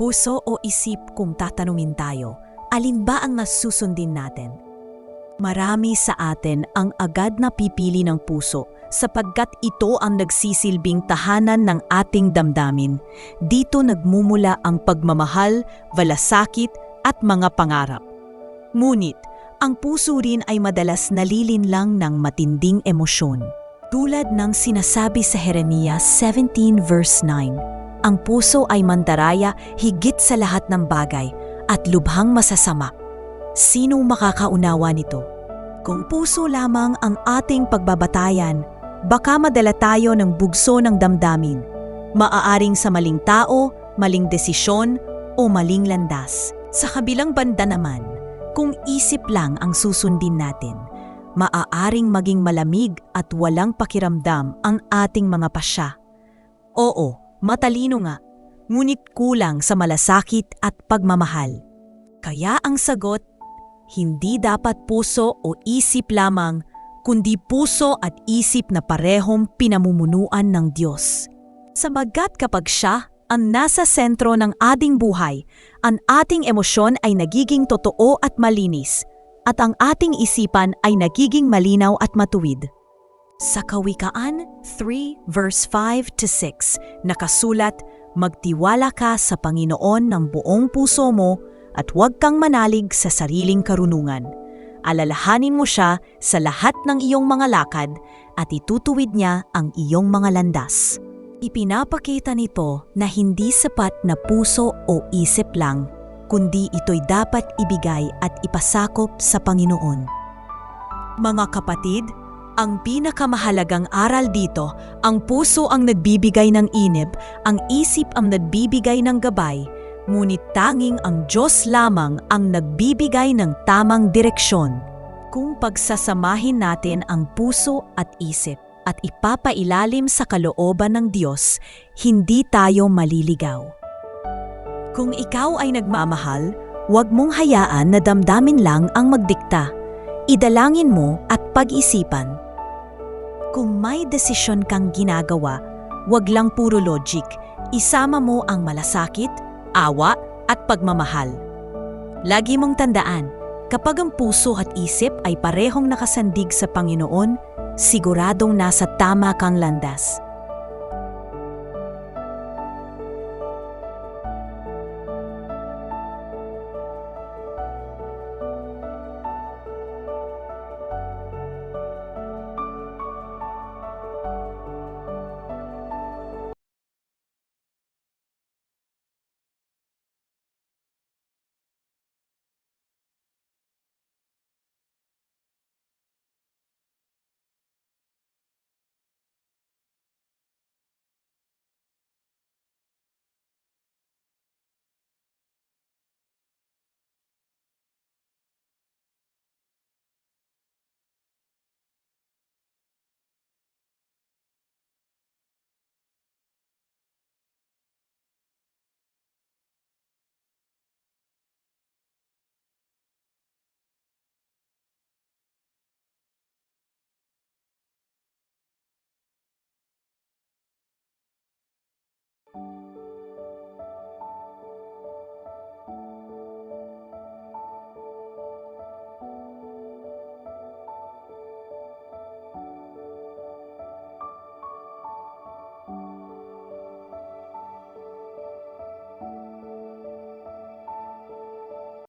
Puso o isip kung tatanungin tayo, alin ba ang mas susundin natin? Marami sa atin ang agad na pipili ng puso sapagkat ito ang nagsisilbing tahanan ng ating damdamin. Dito nagmumula ang pagmamahal, valasakit at mga pangarap. Ngunit, ang puso rin ay madalas nalilinlang ng matinding emosyon. Tulad ng sinasabi sa Jeremias 17 verse 9, ang puso ay mandaraya higit sa lahat ng bagay at lubhang masasama. Sino makakaunawa nito? Kung puso lamang ang ating pagbabatayan, baka madala tayo ng bugso ng damdamin, maaaring sa maling tao, maling desisyon o maling landas. Sa kabilang banda naman, kung isip lang ang susundin natin, maaaring maging malamig at walang pakiramdam ang ating mga pasya. Oo, matalino nga, ngunit kulang sa malasakit at pagmamahal. Kaya ang sagot, hindi dapat puso o isip lamang, kundi puso at isip na parehong pinamumunuan ng Diyos. Sabagat kapag siya ang nasa sentro ng ating buhay, ang ating emosyon ay nagiging totoo at malinis, at ang ating isipan ay nagiging malinaw at matuwid. Sa Kawikaan 3 verse 5 to 6, nakasulat, Magtiwala ka sa Panginoon ng buong puso mo at huwag kang manalig sa sariling karunungan. Alalahanin mo siya sa lahat ng iyong mga lakad at itutuwid niya ang iyong mga landas. Ipinapakita nito na hindi sapat na puso o isip lang, kundi ito'y dapat ibigay at ipasakop sa Panginoon. Mga kapatid, ang pinakamahalagang aral dito, ang puso ang nagbibigay ng inib, ang isip ang nagbibigay ng gabay, ngunit tanging ang Diyos lamang ang nagbibigay ng tamang direksyon. Kung pagsasamahin natin ang puso at isip at ipapailalim sa kalooban ng Diyos, hindi tayo maliligaw. Kung ikaw ay nagmamahal, huwag mong hayaan na damdamin lang ang magdikta. Idalangin mo at pag-isipan. Kung may desisyon kang ginagawa, huwag lang puro logic. Isama mo ang malasakit, awa at pagmamahal. Lagi mong tandaan, kapag ang puso at isip ay parehong nakasandig sa Panginoon, siguradong nasa tama kang landas.